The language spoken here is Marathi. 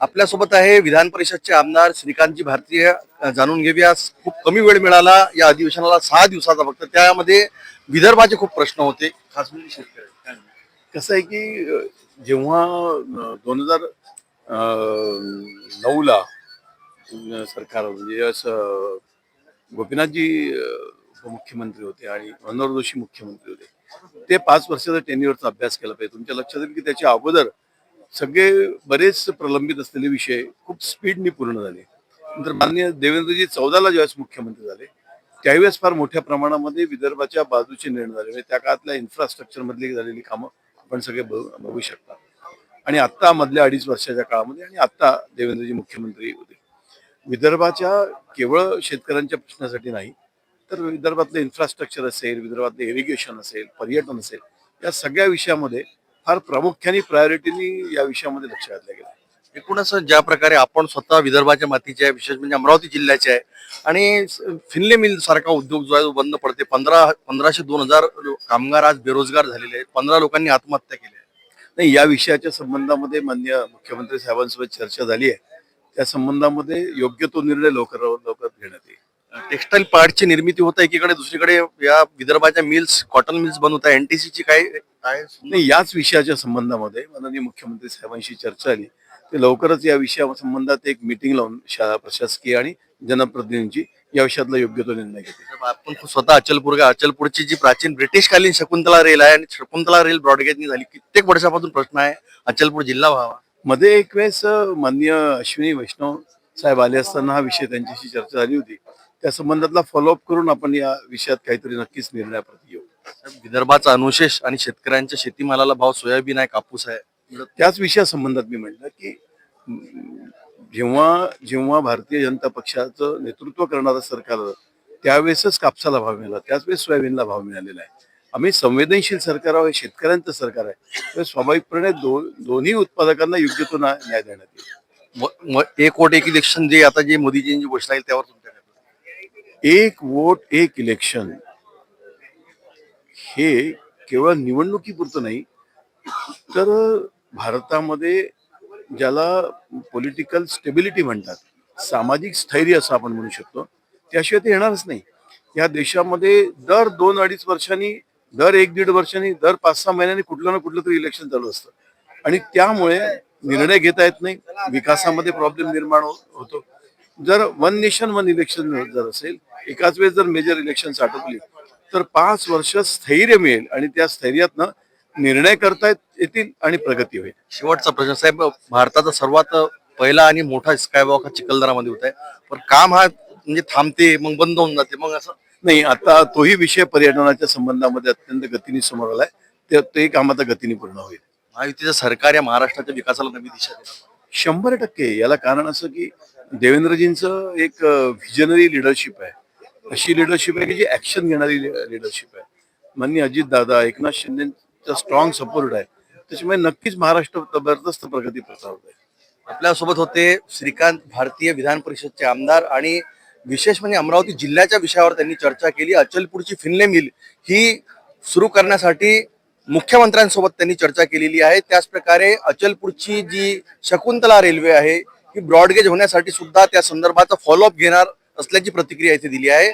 आपल्यासोबत आहे विधान परिषदचे आमदार श्रीकांतजी भारतीय. जाणून घेऊया. खूप कमी वेळ मिळाला या अधिवेशनाला सहा दिवसाचा फक्त. त्यामध्ये विदर्भाचे खूप प्रश्न होते. खास म्हणजे शेतकरी कसं आहे की जेव्हा दोन हजार नऊला सरकार म्हणजे असं गोपीनाथजी मुख्यमंत्री उपमुख्यमंत्री होते आणि मनोहर जोशी मुख्यमंत्री होते. ते पाच वर्षाचा टेन्युअरचा अभ्यास केला पाहिजे. तुमच्या लक्षात येईल की त्याच्या अगोदर सगळे बरेच प्रलंबित असलेले विषय खूप स्पीडनी पूर्ण झाले. नंतर माननीय देवेंद्रजी चौदाला ज्यावेळेस मुख्यमंत्री झाले त्यावेळेस फार मोठ्या प्रमाणामध्ये विदर्भाच्या बाजूचे निर्णय झाले. म्हणजे त्या काळातल्या इन्फ्रास्ट्रक्चर मधली झालेली कामं आपण सगळे बघू शकता. आणि आत्ता मधल्या अडीच वर्षाच्या काळामध्ये आणि आत्ता देवेंद्रजी मुख्यमंत्री होते. विदर्भाच्या केवळ शेतकऱ्यांच्या प्रश्नासाठी नाही तर विदर्भातलं इन्फ्रास्ट्रक्चर असेल विदर्भातलं इरिगेशन असेल पर्यटन असेल या सगळ्या विषयामध्ये फार प्रामुख्याने प्रायोरिटीनी या विषयामध्ये लक्ष घातलं गेलं एकूणच ज्या प्रकारे आपण स्वतः विदर्भाच्या मातीचे आहे विशेष म्हणजे अमरावती जिल्ह्याचे आहे आणि फिनले मिल सारखा उद्योग जो आहे तो बंद पडते पंधरा पंधराशे दोन हजार कामगार आज बेरोजगार झालेले आहेत. पंधरा लोकांनी आत्महत्या केली आहे. नाही या विषयाच्या संबंधामध्ये मान्य मुख्यमंत्री साहेबांसोबत चर्चा झाली आहे. त्या संबंधामध्ये योग्य तो निर्णय लवकर लवकर घेण्यात येईल. टेक्सटाईल पार्टची निर्मिती होत आहे एकीकडे दुसरीकडे या विदर्भाच्या मिल्स कॉटन मिल्स बनवत आहे. एनटीसीची काय काय नाही याच विषयाच्या संबंधामध्ये माननीय मुख्यमंत्री साहेबांशी चर्चा झाली ते लवकरच या विषया संबंधात एक मिटिंग लावून शाळा प्रशासकीय आणि जनप्रतिनिधींची या विषयातला योग्य तो निर्णय घेतील. आपण स्वतः अचलपूर अचलपूरची जी प्राचीन ब्रिटिशकालीन शकुंतला रेल आहे आणि शकुंतला रेल ब्रॉडगेजनी झाली. कित्येक वर्षापासून प्रश्न आहे अचलपूर जिल्हा व्हावा. मध्ये एक वेळेस माननीय अश्विनी वैष्णव साहेब आले असताना हा विषय त्यांच्याशी चर्चा झाली होती. त्या संबंधातला फॉलोअप करून आपण या विषयात काहीतरी नक्कीच निर्णयाप्रती येऊ. विदर्भाचा अनुशेष आणि शेतकऱ्यांच्या शेतीमालाला भाव सोयाबीन आहे कापूस आहे. त्याच विषयासंबंधात मी म्हटलं की जेव्हा जेव्हा भारतीय जनता पक्षाचं नेतृत्व करणारं सरकार त्यावेळेसच कापसाला भाव मिळाला त्याच वेळेस सोयाबीनला भाव मिळालेला आहे. आम्ही संवेदनशील सरकार आहोत शेतकऱ्यांचं सरकार आहे. तर स्वाभाविकपणे दो दोन्ही उत्पादकांना योग्य तो न्याय देण्यात येईल. एक वोट एक इलेक्शन जे आता जे मोदीजींची घोषणा येईल त्यावर? एक वोट एक इलेक्शन हे केवळ निवडणुकीपुरतं नाही तर भारतामध्ये ज्याला पॉलिटिकल स्टेबिलिटी म्हणतात सामाजिक स्थैर्य असं आपण म्हणू शकतो त्याशिवाय ते येणारच नाही. या देशामध्ये दर दोन अडीच वर्षांनी दर एक दीड वर्षांनी दर पाच सहा महिन्यांनी कुठलं ना कुठलं तरी इलेक्शन चालू असतं. आणि त्यामुळे निर्णय घेता येत नाही विकासामध्ये प्रॉब्लेम निर्माण हो- होतो. जर वन नेशन वन इलेक्शन जर असेल एकाच वेळेस जर मेजर इलेक्शन आटोपली तर पाच वर्ष स्थैर्य मिळेल आणि त्या स्थैर्यातनं निर्णय करता येतील आणि प्रगती होईल. शेवटचा प्रश्न साहेब भारताचा सर्वात पहिला आणि मोठा स्कायवॉक हा चिखलदरामध्ये होत आहे. पण काम हा म्हणजे थांबते मग बंद होऊन जाते मग असं नाही आता तोही विषय पर्यटनाच्या संबंधामध्ये अत्यंत गतीने समोर आलाय. ते ते काम आता गतीने पूर्ण होईल. महायुतीचं सरकार या महाराष्ट्राच्या विकासाला नवी दिशा देणार. शंभर टक्के. याला कारण असं की देवेंद्रजींचं एक व्हिजनरी लिडरशिप आहे. अशी लिडरशिप आहे की जी ऍक्शन घेणारी लिडरशिप आहे. माननीय अजित दादा एकनाथ शिंदेचा स्ट्रॉंग सपोर्ट आहे. त्याच्यामुळे नक्कीच महाराष्ट्र जबरदस्त प्रगती प्रचारत आहे. आपल्यासोबत होते श्रीकांत भारतीय विधान परिषदचे आमदार आणि विशेष म्हणजे अमरावती जिल्ह्याच्या विषयावर त्यांनी चर्चा केली. अचलपूरची फिनले मिल ही सुरू करण्यासाठी मुख्यमंत्र्यांसोबत त्यांनी चर्चा केलेली आहे. त्याचप्रकारे अचलपूरची जी शकुंतला रेल्वे आहे ही ब्रॉडगेज होण्यासाठी सुद्धा त्या संदर्भाचा फॉलोअप घेणार असल्याची प्रतिक्रिया इथे दिली आहे.